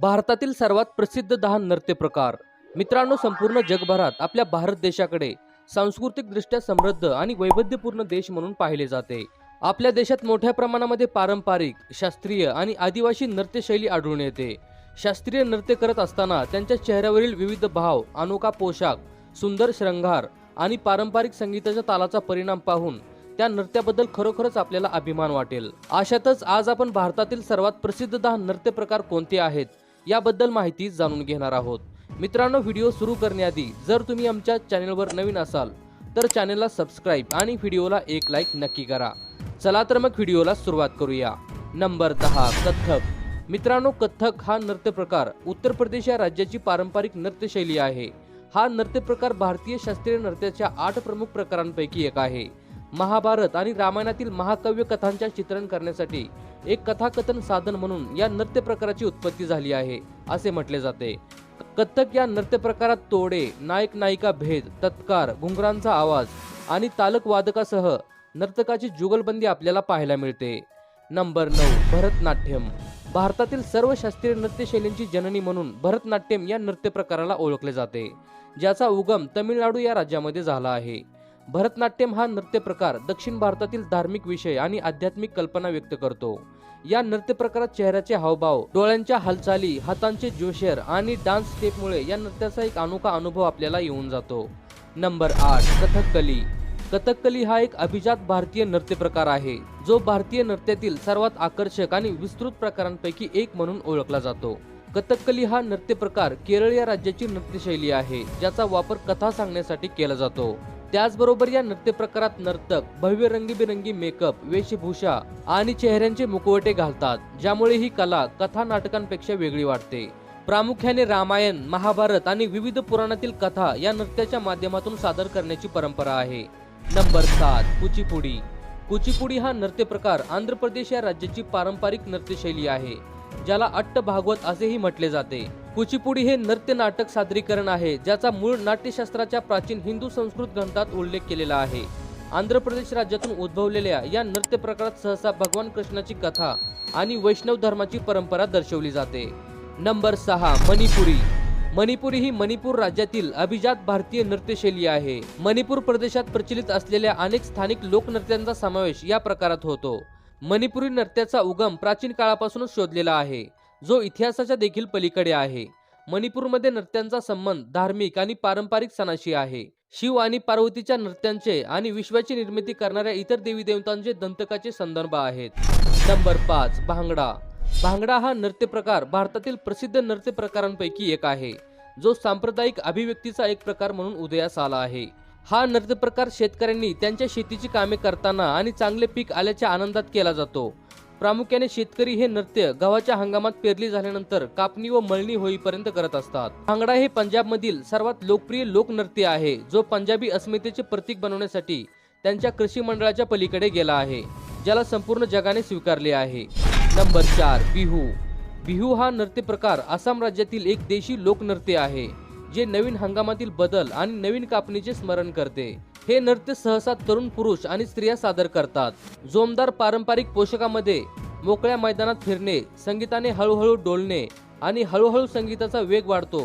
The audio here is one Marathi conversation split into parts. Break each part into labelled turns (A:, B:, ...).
A: भारतातील सर्वात प्रसिद्ध दहा नृत्य प्रकार मित्रांनो संपूर्ण जगभरात आपल्या भारत देशाकडे सांस्कृतिकदृष्ट्या समृद्ध आणि वैविध्यपूर्ण देश म्हणून पाहिले जाते. आपल्या देशात मोठ्या प्रमाणामध्ये पारंपरिक शास्त्रीय आणि आदिवासी नृत्यशैली आढळून येते. शास्त्रीय नृत्य करत असताना त्यांच्या चेहऱ्यावरील विविध भाव अनोखा पोशाख सुंदर श्रंगार आणि पारंपरिक संगीताच्या तालाचा परिणाम पाहून त्या नृत्याबद्दल खरोखरच आपल्याला अभिमान वाटेल. अशातच आज आपण भारतातील सर्वात प्रसिद्ध दहा नृत्य प्रकार कोणते आहेत? याबद्दल माहिती जाणून घेणार आहोत. मित्रांनो व्हिडिओ सुरू करण्याआधी जर तुम्ही आमच्या चॅनलवर नवीन असाल तर चॅनलला सबस्क्राईब आणि व्हिडिओला एक लाईक नक्की करा. चला तर मग व्हिडिओला सुरुवात करूया. नंबर दहा कथ्थक. मित्रांनो कथ्थक हा नृत्य प्रकार उत्तर प्रदेश या राज्याची पारंपरिक नृत्यशैली आहे. हा नृत्य प्रकार भारतीय शास्त्रीय नृत्याच्या आठ प्रमुख प्रकारांपैकी एक आहे. महाभारत आणि रामायणातील महाकाव्य कथांच्या चित्रण करण्यासाठी एक कथाकथन साधन म्हणून या नृत्य प्रकाराची उत्पत्ती झाली आहे असे म्हटले जाते. कथ्थक या नृत्य प्रकारात तोडे नायक नायिका भेद तत्कार घुंगरांचा आवाज आणि तालक वादकासह नर्तकाची जुगलबंदी आपल्याला पाहायला मिळते. नंबर नऊ भरतनाट्यम. भारतातील सर्व शास्त्रीय नृत्यशैलींची जननी म्हणून भरतनाट्यम या नृत्य प्रकाराला ओळखले जाते ज्याचा उगम तमिळनाडू या राज्यामध्ये झाला आहे. भरतनाट्यम हा नृत्य प्रकार दक्षिण भारतातील धार्मिक विषय आणि आध्यात्मिक कल्पना व्यक्त करतो. या नृत्य प्रकारात चेहऱ्याचे हावभाव डोळ्यांच्या हालचाली हातांचे जोशेर आणि डान्स स्टेपमुळे या नृत्याचा एक अनोखा अनुभव आपल्याला येऊन जातो. नंबर आठ कथकली कथकली हा एक अभिजात भारतीय नृत्य प्रकार आहे जो भारतीय नृत्यातील सर्वात आकर्षक आणि विस्तृत प्रकारांपैकी एक म्हणून ओळखला जातो. कथकली हा नृत्य प्रकार केरळ या राज्याची नृत्यशैली आहे ज्याचा वापर कथा सांगण्यासाठी केला जातो. त्याचबरोबर या नृत्य प्रकारात नर्तक भव्य रंगीबेरंगी मेकअप वेशभूषा आणि चेहऱ्यांचे मुखवटे घालतात ज्यामुळे ही कला कथा नाटकांपेक्षा वेगळी वाटते. प्रामुख्याने रामायण महाभारत आणि विविध पुराणातील कथा या नृत्याच्या माध्यमातून सादर करण्याची परंपरा आहे. नंबर सात कुचिपुडी. कुचिपुडी हा नृत्य प्रकार आंध्र प्रदेश या राज्याची पारंपरिक नृत्यशैली आहे ज्याला अट्ट भागवत असेही म्हटले जाते. कुचिपुडी हे नृत्य नाटक सादरीकरण आहे ज्याचा मूळ नाट्यशास्त्राच्या प्राचीन हिंदू संस्कृत ग्रंथात उल्लेख केलेला आहे. आंध्र प्रदेश राज्यातून उद्भवलेल्या या नृत्य प्रकारात सहसा भगवान कृष्णाची कथा आणि वैष्णव धर्माची परंपरा दर्शवली जाते. नंबर सहा मणिपुरी. मणिपुरी ही मणिपूर राज्यातील अभिजात भारतीय नृत्यशैली आहे. मणिपूर प्रदेशात प्रचलित असलेल्या अनेक स्थानिक लोकनृत्यांचा समावेश या प्रकारात होतो. मणिपुरी नृत्याचा उगम प्राचीन काळापासूनच शोधलेला आहे. जो इतिहासाच्या देखील पलीकडे आहे. मणिपूरमध्ये नृत्यांचा संबंध धार्मिक आणि पारंपरिक सणाशी आहे. शिव आणि पार्वतीच्या नृत्यांचे आणि विश्वाची निर्मिती करणाऱ्या इतर देवी देवतांचे दंतकाचे संदर्भ आहेत. नंबर पाच भांगडा. भांगडा हा नृत्य प्रकार भारतातील प्रसिद्ध नृत्य प्रकारांपैकी एक आहे. जो सांप्रदायिक अभिव्यक्तीचा एक प्रकार म्हणून उदयास आला आहे. हा नृत्य प्रकार शेतकऱ्यांनी त्यांच्या शेतीची कामे करताना आणि चांगले पीक आल्याच्या आनंदात केला जातो. प्रामुख्याने शेतकरी हे नृत्य गव्हाच्या हंगामात पेरली झाल्यानंतर कापणी व मळणी होईपर्यंत करत असतात. भांगडा हे पंजाबमधील सर्वात लोकप्रिय लोकनृत्य आहे जो पंजाबी अस्मितेचे प्रतीक बनवण्यासाठी त्यांच्या कृषी मंडळाच्या पलीकडे गेला आहे ज्याला संपूर्ण जगाने स्वीकारले आहे. नंबर चार बिहू. बिहू हा नृत्य प्रकार आसाम राज्यातील एक देशी लोकनृत्य आहे जे नवीन हंगामातील बदल आणि नवीन कापणीचे स्मरण करते. हे नृत्य सहसा तरुण पुरुष आणि स्त्रिया सादर करतात. जोमदार पारंपरिक पोषकामध्ये मोकळ्या मैदानात फिरणे संगीताने हळूहळू डोलणे आणि हळूहळू संगीताचा वेग वाढतो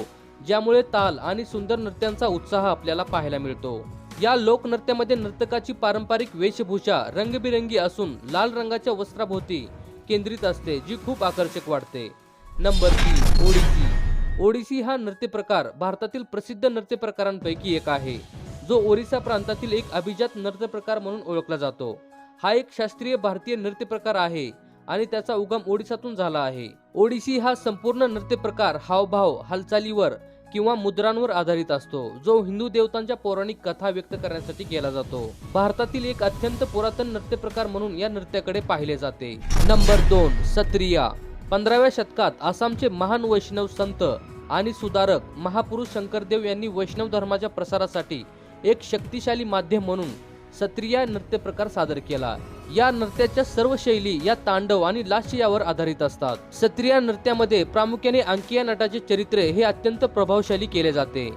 A: ज्यामुळे ताल आणि सुंदर नृत्यांचा उत्साह आपल्याला पाहायला मिळतो. या लोकनृत्यामध्ये नर्तकाची पारंपरिक वेशभूषा रंगबिरंगी असून लाल रंगाच्या वस्त्राभोवती केंद्रित असते जी खूप आकर्षक वाटते. नंबर तीन ओडिसी. ओडिसी हा नृत्य प्रकार भारतातील प्रसिद्ध नृत्य प्रकारांपैकी एक आहे. जो ओरिसा प्रांतातील एक अभिजात नृत्य प्रकार म्हणून ओळखला जातो. हा एक शास्त्रीय भारतीय नृत्य प्रकार आहे आणि त्याचा उगम ओडिसातून झाला आहे. ओडिसी हा संपूर्ण नृत्य प्रकार हावभाव हालचालीवर किंवा मुद्रांवर आधारित असतो जो हिंदू देवतांच्या पौराणिक कथा व्यक्त करण्यासाठी केला जातो. भारतातील एक अत्यंत पुरातन नृत्य प्रकार म्हणून या नृत्याकडे पाहिले जाते. नंबर दोन सत्रिया. पंधराव्या शतकात आसामचे महान वैष्णव संत आणि सुधारक महापुरुष शंकरदेव यांनी वैष्णव धर्माच्या प्रसारासाठी एक शक्तिशाली माध्यम म्हणून सत्रिया नृत्य प्रकार सादर केला. या नृत्याच्या सर्व शैली या तांडव आणि लास्य यावर आधारित असतात. सत्रिया नृत्यामध्ये प्रामुख्याने अंकिया नटाचे चरित्रे हे अत्यंत प्रभावशाली केले जाते.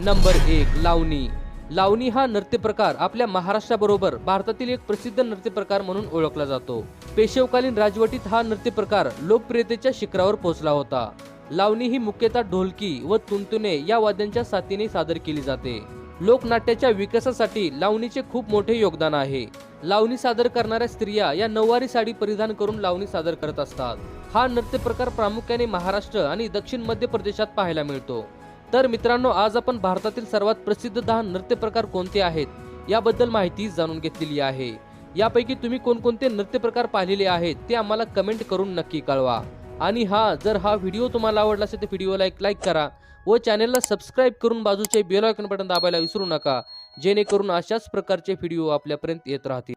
A: नंबर एक लावणी. लावणी हा नृत्य प्रकार आपल्या महाराष्ट्राबरोबर भारतातील एक प्रसिद्ध नृत्य प्रकार म्हणून ओळखला जातो. पेशवकालीन राजवटीत हा नृत्य प्रकार लोकप्रियतेच्या शिखरावर पोहोचला होता. लावणी ही मुख्यतः ढोलकी व तुंतुने या वाद्यांच्या साथीने सादर केली जाते. लोकनाट्याच्या विकासासाठी लावणीचे खूप मोठे योगदान आहे. लावणी सादर करणाऱ्या स्त्रिया या नऊवारी साडी परिधान करून लावणी सादर करत असतात. हा नृत्य प्रकार प्रामुख्याने महाराष्ट्र आणि दक्षिण मध्य प्रदेशात पाहायला मिळतो. तर मित्रांनो आज आपण भारतातील सर्वात प्रसिद्ध दहा नृत्य प्रकार कोणते आहेत याबद्दल माहिती जाणून घेतलेली आहे. यापैकी तुम्ही कोणकोणते नृत्य प्रकार पाहिलेले आहेत ते आम्हाला कमेंट करून नक्की कळवा. आणि हा जर हा व्हिडिओ तुम्हाला आवडला असेल तर व्हिडिओला एक लाईक करा. व चॅनलला सबस्क्राईब करून बाजूचे बेल आयकॉन बटन दाबायला विसरू नका जेणेकरून अशाच प्रकारचे व्हिडिओ आपल्यापर्यंत येत राहतील.